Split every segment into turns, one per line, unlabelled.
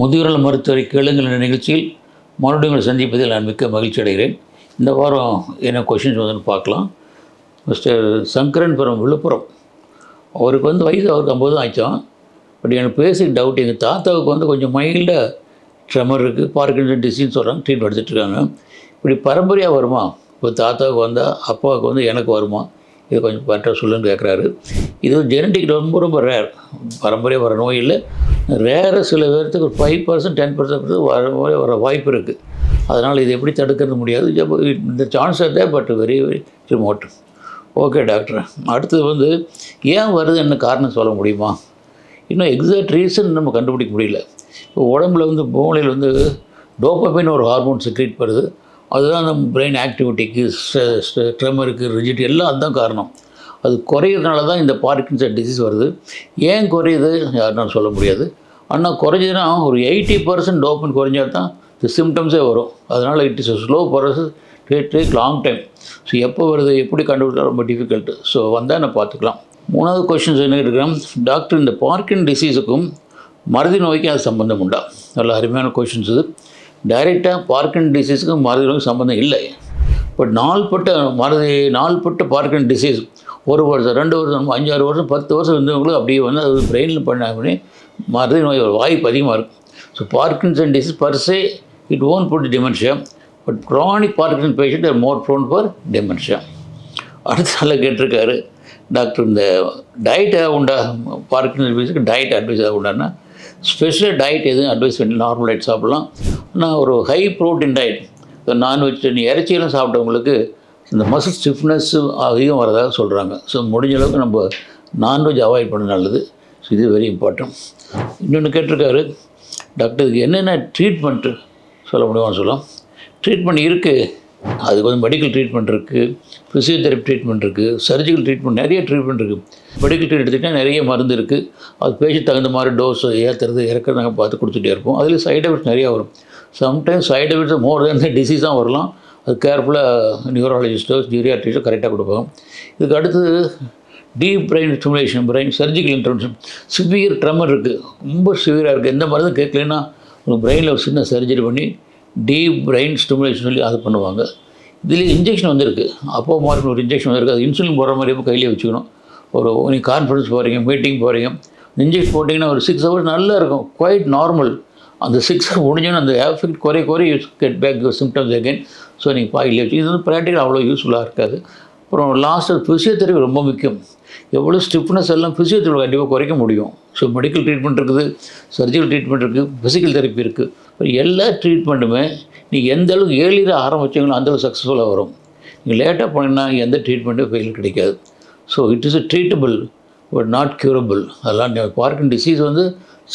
முதியோர்கள் மருத்துவரை கேளுங்கள் என்ற நிகழ்ச்சியில் மறுபடியும் உங்களை சந்திப்பதில் நான் மிக்க மகிழ்ச்சி அடைகிறேன். இந்த வாரம் என்ன கொஷின்ஸ் வந்து பார்க்கலாம். Mister Sankaranpuram Viluppuram. அவருக்கு வந்து வயசு அவருக்கு ஐம்பது தான் ஆச்சான் பட் எனக்கு பேசிக் டவுட் எங்கள் தாத்தாவுக்கு வந்து கொஞ்சம் மைல்டாக ட்ரெமர் இருக்குது பார்க்கின்சன் டிசீஸ் சொல்கிறாங்க ட்ரீட்மெண்ட் எடுத்துகிட்ருக்காங்க இப்படி பரம்பரையாக வருமா? இப்போ தாத்தாவுக்கு வந்தால் அப்பாவுக்கு வந்து எனக்கு வருமா? இது கொஞ்சம் கரெக்டாக சொல்லுன்னு கேட்குறாரு இது ஜெனட்டிக் ரொம்ப ரொம்ப ரேர் பரம்பரையாக வர நோய் இல்லை. வேறு சில பேர்த்துக்கு ஒரு ஃபைவ் பர்சன்ட் டென் பர்சன்ட் வர வர வாய்ப்பு இருக்குது அதனால் இது எப்படி தடுக்கிறது முடியாது. இந்த சான்ஸ் தான் but very very remote okay doctor அடுத்தது வந்து ஏன் வருது என்ன காரணம் சொல்ல முடியுமா? இன்னும் எக்ஸாக்ட் ரீசன் நம்ம கண்டுபிடிக்க முடியல. இப்போ உடம்புல வந்து மூளையில் வந்து டோப்பமின் ஒரு ஹார்மோன் செக்ரேட் பண்ணுது அதுதான் நம்ம பிரெயின் ஆக்டிவிட்டிக்கு ஸ்ட்ரெமருக்கு ரிஜிட் எல்லாம் அதுதான் காரணம். அது குறையிறதுனால தான் இந்த பார்க்கின்சன் டிசீஸ் வருது. ஏன் குறையுது? யாருனாலும் சொல்ல முடியாது. ஆனால் குறைஞ்சதுன்னா ஒரு எயிட்டி பர்சன்ட் டோப்பன் குறைஞ்சா தான் இந்த சிம்டம்ஸே வரும். அதனால் it is slow process that take long time so எப்போ வருது எப்படி கண்டுபிடிச்சா ரொம்ப டிஃபிகல்ட்டு ஸோ வந்தால் நான் பார்த்துக்கலாம். மூணாவது கொஷின்ஸ் என்ன இருக்கிறேன் டாக்டர் இந்த பார்க்கின் டிசீஸுக்கும் மருதி நோய்க்கும் அது சம்மந்தம் உண்டா? நல்ல அருமையான கொஷின்ஸ் இது. டைரெக்டாக பார்க்கின் டிசீஸுக்கும் மருதி நோய்க்கும் சம்மந்தம் இல்லை. பட் நாள்பட்ட மறதி நாள்பட்ட பார்க்கின் டிசீஸ் ஒரு வருஷம் ரெண்டு வருஷம் அஞ்சாறு வருஷம் பத்து வருஷம் இருந்தவங்களுக்கு அப்படியே வந்து அது பிரெயினில் பண்ண மறதி நோய் வாய்ப்பு அதிகமாக இருக்கும் so Parkinson disease per se it won't put dementia but chronic Parkinson patient are more prone for dementia அடுத்த நாளில் கேட்டிருக்காரு டாக்டர் இந்த டயட் உண்டா? பார்க்கின்சன் பேஷண்ட்க்கு டயட் அட்வைஸ் ஏதாவது உண்டான்னா ஸ்பெஷல் டயட் எதுவும் அட்வைஸ் பண்ணி நார்மல் டயட் சாப்பிட்லாம். ஆனால் ஒரு ஹை ப்ரோட்டீன் டயட் நான்வெஜ் நீ இறைச்சியெல்லாம் சாப்பிட்டவங்களுக்கு இந்த மசில் ஸ்டிஃப்னஸ்ஸும் அதிகம் வரதாக சொல்கிறாங்க ஸோ முடிஞ்ச அளவுக்கு நம்ம நான்வெஜ் அவாய்ட் பண்ண நல்லது. ஸோ இது வெரி இம்பார்ட்டன்ட் இன்னொன்று கேட்டிருக்காரு டாக்டருக்கு என்னென்ன ட்ரீட்மெண்ட்டு சொல்ல முடியுமா சொல்லலாம். ட்ரீட்மெண்ட் இருக்குது அதுக்கு வந்து மெடிக்கல் ட்ரீட்மெண்ட் இருக்குது ஃபிசியோதெரப்பி ட்ரீட்மெண்ட் இருக்குது சர்ஜிக்கல் ட்ரீட்மெண்ட் நிறைய ட்ரீட்மெண்ட் இருக்குது மெடிக்கல் ட்ரீட்மெண்ட் எடுத்துக்கிட்டால் நிறைய மருந்து இருக்குது அது பேஷண்ட் தகுந்த மாதிரி டோஸ் ஏற்றுறது இறக்குறது நாங்கள் பார்த்து கொடுத்துட்டே இருப்போம். அதில் சைட் எஃபெக்ட்ஸ் நிறையா வரும். Sometimes side effects more then டிசீஸாக வரலாம். அது கேர்ஃபுல்லாக நியூராலஜிஸ்ட்டோ ஜீரியாட்ரிஸ்டோ கரெக்டாக கொடுப்பாங்க இதுக்கு அடுத்தது deep brain stimulation brain surgical intervention severe tremor இருக்குது ரொம்ப சிவியராக இருக்குது எந்த மருந்து கேட்கலன்னா உங்கள் பிரெயினில் ஒரு சின்ன சர்ஜரி பண்ணி டீப் பிரெயின் ஸ்டிமுலேஷன் சொல்லி அது பண்ணுவாங்க. இதில் இன்ஜெக்ஷன் வந்திருக்கு. அப்போ மாதிரி ஒரு இன்ஜெக்ஷன் வந்திருக்கு. அது இன்சுலின் போடுற மாதிரி கையிலே வச்சுக்கணும். ஒரு நீங்கள் கான்ஃபரன்ஸ் போகிறீங்க மீட்டிங் போகிறீங்க இன்ஜெக்ஷன் போட்டிங்கன்னா ஒரு சிக்ஸ் ஹவர்ஸ் நல்லா இருக்கும். குவைட் நார்மல் அந்த சிக்ஸ் முடிஞ்சோன்னு அந்த எஃபெக்ட் குறைய குறைய you'll get back symptoms again so நீங்கள் பாயிலே வச்சு இது வந்து ப்ராக்டிக்கல் அவ்வளோ யூஸ்ஃபுல்லாக இருக்காது. அப்புறம் லாஸ்ட் ஃபிசியோதெரபி ரொம்ப முக்கியம். எவ்வளோ ஸ்டிஃப்னஸ் எல்லாம் ஃபிசியோதெரபி கண்டிப்பாக குறைக்க முடியும். ஸோ மெடிக்கல் ட்ரீட்மெண்ட் இருக்குது சர்ஜிக்கல் ட்ரீட்மெண்ட் இருக்குது ஃபிசிக்கல் தெரப்பி இருக்குது எல்லா ட்ரீட்மெண்ட்டுமே நீங்கள் எந்த அளவுக்கு ஏர்லியில் ஆரம்பிச்சிங்களோ அந்தளவுக்கு சக்ஸஸ்ஃபுல்லாக வரும். நீங்கள் லேட்டாக போனீங்கன்னா எந்த ட்ரீட்மெண்ட்டும் ஃபெயில் கிடைக்காது. So it is treatable but not curable அதெல்லாம் நீங்கள் பார்க்கின் டிசீஸ் வந்து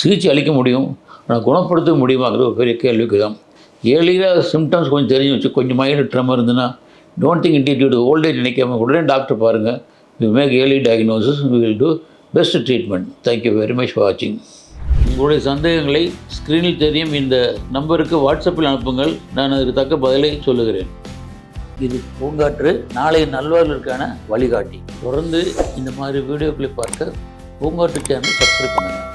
சிகிச்சை அளிக்க முடியும். ஆனால் குணப்படுத்த முடியுமாங்கிறது ஒரு பெரிய கேள்விக்கு தான். ஏர்லியாக சிம்டம்ஸ் கொஞ்சம் தெரிஞ்சு வச்சு கொஞ்சம் மைல்டு ட்ரமர் இருந்துன்னா don't think it due to old age நினைக்காம உடனே டாக்டர் பாருங்கள் we make early diagnosis we will do best treatment thank you very much for வாட்சிங் உங்களுடைய சந்தேகங்களை ஸ்க்ரீனில் தெரியும். இந்த நம்பருக்கு வாட்ஸ்அப்பில் அனுப்புங்கள். நான் அதற்கு தக்க பதிலை சொல்லுகிறேன். இது பூங்காற்று நாளைய நல்வாழ்வுக்கான வழிகாட்டி. தொடர்ந்து இந்த மாதிரி வீடியோக்களை பார்க்க பூங்காற்று சேனல் சப்ஸ்கிரைப் பண்ணுங்கள்